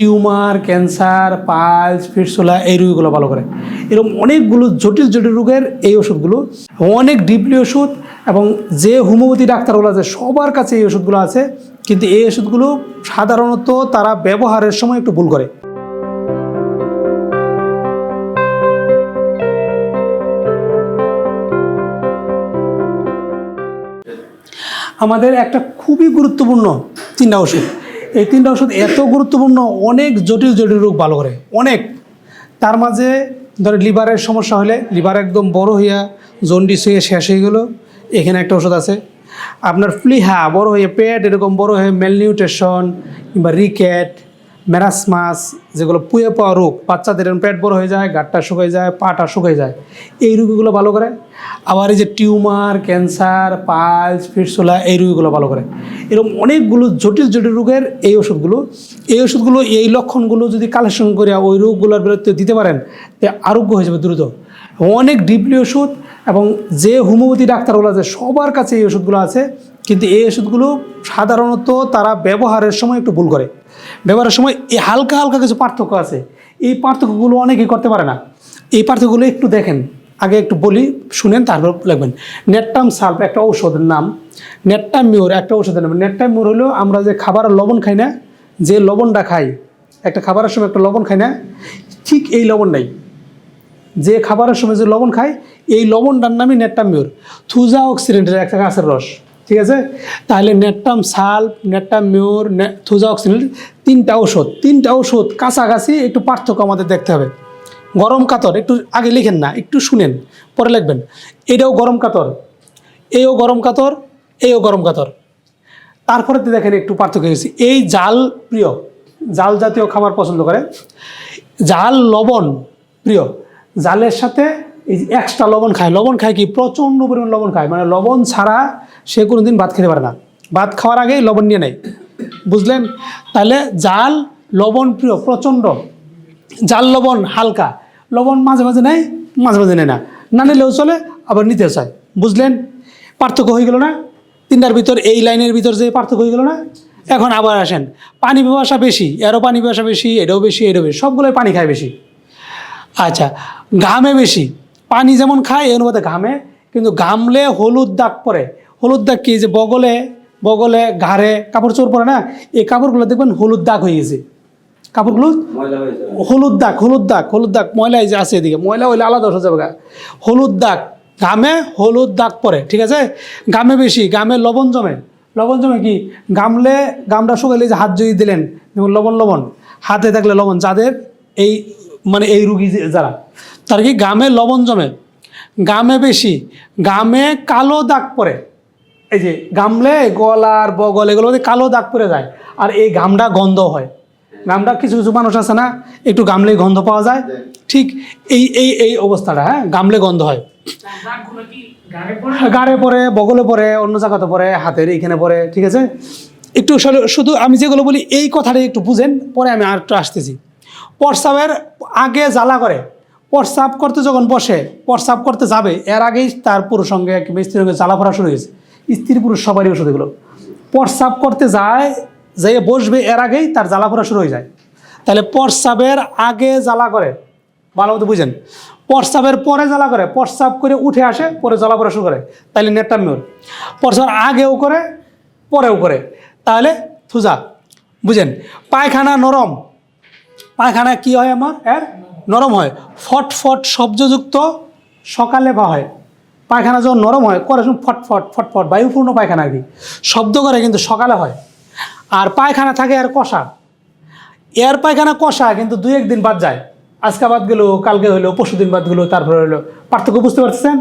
Tumour, cancer, pulse ফিটসোলা এই রোগগুলো ভালো করে। এরকম অনেকগুলো জটিল জটিল রোগের এই ওষুধগুলো, অনেক ডিপলি ওষুধ এবং যে হোমিওপ্যাথি ডাক্তারগুলো আছে, সবার কাছে এই ওষুধগুলো আছে, কিন্তু এই ওষুধগুলো সাধারণত তারা ব্যবহারের সময় একটু ভুল করে। আমাদের একটা খুবই গুরুত্বপূর্ণ তিনটা ওষুধ। এই তিনটা ওষুধ এত গুরুত্বপূর্ণ, অনেক জটিল জটিল রোগ ভালো করে, অনেক। তার মাঝে ধরে লিভারের সমস্যা হলে, লিভার একদম বড় হইয়া জন্ডিস হয়ে শেষ হয়ে গেলো, এখানে একটা ওষুধ আছে। আপনার ফ্লিহা বড় হয়ে পেট এরকম বড় হয়ে মেলনিউট্রেশন কিংবা রিকেট ম্যারাসমাস যেগুলো পুয়ে পাওয়া রোগ, বাচ্চাদের পেট বড় হয়ে যায়, গাটটা শুকিয়ে যায়, পাটা শুকিয়ে যায়, এই রোগীগুলো ভালো করে। আবার এই যে টিউমার, ক্যান্সার, পালস ফিটসোলা এই রোগীগুলো ভালো করে। এরকম অনেকগুলো জটিল জটিল রোগের এই ওষুধগুলো এই ওষুধগুলো, এই লক্ষণগুলো যদি কালেকশন করে ওই রোগগুলোর বিরুদ্ধে দিতে পারেন, তে আরোগ্য হয়ে যাবে দ্রুত। অনেক ডিপলি ওষুধ এবং যে হোমিওপ্যাথি ডাক্তারগুলো আছে, সবার কাছে এই ওষুধগুলো আছে, কিন্তু এই ওষুধগুলো সাধারণত তারা ব্যবহারের সময় একটু ভুল করে। ব্যবহারের সময় এই হালকা হালকা কিছু পার্থক্য আছে। এই পার্থক্যগুলো অনেকেই করতে পারে না। এই পার্থক্যগুলো একটু দেখেন। আগে একটু বলি, শুনেন, তারপর লিখবেন। নেটটাম সাল্প একটা ঔষধের নাম। নেটটাম মিওর একটা ঔষধের নাম। নেটটাম মিওর হলো আমরা যে খাবারের লবণ খাই না, যে লবণটা খাই, একটা খাবারের সময় একটা লবণ খাই না, ঠিক এই লবণটাই যে খাবারের সময় যে লবণ খায়, এই লবণটার নামই নেটটাম মিওর থুজা অক্সিডেন্টের একটা গাছের রস। ঠিক আছে? তাহলে নেটটাম সাল্প নেটটাম মিওর থুজা অক্সিডেন্ট, তিনটা ওষুধ তিনটা ওষুধ কাছাকাছি একটু পার্থক্য আমাদের দেখতে হবে। গরম কাতর, একটু আগে লিখেন না, একটু শুনেন, পরে লিখবেন। এটাও গরম কাতর, এও গরম কাতর, এও গরম কাতর। তারপরে দেখেন একটু পার্থক্য গেছি। এই জাল প্রিয়, জাল জাতীয় খাবার পছন্দ করে। জাল লবণ প্রিয়, জালের সাথে এই এক্সট্রা লবণ খায়। লবণ খায় কি? প্রচণ্ড পরিমাণ লবণ খায়। মানে লবণ ছাড়া সে কোনো দিন ভাত খেতে পারে না। ভাত খাওয়ার আগেই লবণ নিয়ে নেয়। বুঝলেন? তাহলে জাল লবণ প্রিয়, প্রচণ্ড। জাল লবণ হালকা। লবণ মাঝে মাঝে নেয়, মাঝে মাঝে নেয় না। না নিলেও চলে, আবার নিতেও চায়। বুঝলেন? পার্থক্য হয়ে গেল না? তিনটার ভিতর এই লাইনের ভিতর যে পার্থক্য হয়ে গেল না? এখন আবার আসেন। পানি পিপাসা বেশি, এরও পানি পিপাসা বেশি এটাও বেশি এটাও বেশি। সবগুলোই পানি খায় বেশি। আচ্ছা ঘামে বেশি। পানি যেমন খায় এই অনুপাতে ঘামে কিন্তু ঘামলে হলুদ দাগ পরে হলুদ দাগ কি? যে বগলে বগলে ঘাড়ে কাপড় চোর পরে না? এই কাপড়গুলো দেখবেন হলুদ দাগ হয়ে গেছে কাপড়গুলো হলুদ দাগ হলুদ দাগ হলুদ দাগ ময়লা এই যে আছে এদিকে। ময়লা হইলে আলাদা হয়ে যাবে হলুদ দাগ ঘামে হলুদ দাগ পরে ঠিক আছে? ঘামে বেশি ঘামে লবণ জমে। লবণ জমে কি? গামলে গামটা শুকাইলে যে হাত জড়িয়ে দিলেন যেমন লবণ লবণ হাতে থাকলে লবণ যাদের এই মানে এই রুগী যারা, তার কি গামে লবণ জমে? গামে বেশি, গামে কালো দাগ পড়ে। এই যে গামলে গলার বগল এগুলো কালো দাগ পড়ে যায়, আর এই ঘামটা গন্ধ হয়। ঘামটা কিছু কিছু মানুষ আছে না, একটু গামলেই গন্ধ পাওয়া যায়। ঠিক এই এই এই অবস্থাটা হ্যাঁ গামলে গন্ধ হয়। গাড়ে পরে বগলে পরে অন্য জায়গাতে পরে হাতের এইখানে পরে ঠিক আছে? একটু শুধু- আমি যেগুলো বলি, এই কথাটাই একটু বুঝেন, পরে আমি আর একটু আসতেছি। প্রস্রাবের আগে জ্বালা করে। প্রস্রাব করতে যখন বসে, প্রস্রাব করতে যাবে, এর আগেই তার পুরুষ সঙ্গে কিংবা স্ত্রীর সঙ্গে জ্বালা ফোরা শুরু হয়েছে। স্ত্রী পুরুষ সবারই ওষুধ এগুলো। প্রস্রাব করতে যায়, যেয়ে বসবে, এর আগেই তার জ্বালা ফোরা শুরু হয়ে যায়। তাহলে প্রস্রাবের আগে জ্বালা করে, ভালো মতো বুঝেন। প্রস্রাবের পরে জ্বালা করে, প্রস্রাব করে উঠে আসে, পরে জ্বালা পড়া শুরু করে। তাহলে নেটটা মিওর প্রস্রাবের আগেও করে, পরেও করে। তাহলে থুজা, বুঝেন, পায়খানা নরম পায়খানা কি হয় আমার? এর? নরম হয়। ফট ফট শব্দযুক্ত সকালে বা হয়। পায়খানা যখন নরম হয়, করে শুনুন ফটফট ফটফট বায়ুপূর্ণ পায়খানা কি। শব্দ করে কিন্তু সকালে হয়। আর পায়খানা থাকে আর কষা। এর পায়খানা কষা কিন্তু দুই একদিন বাদ যায়। আজকে বাদ গেলো, কালকে হইল পরশু দিন বাদ গেলো, তারপরে হইল পার্থক্য বুঝতে পারতেছেন?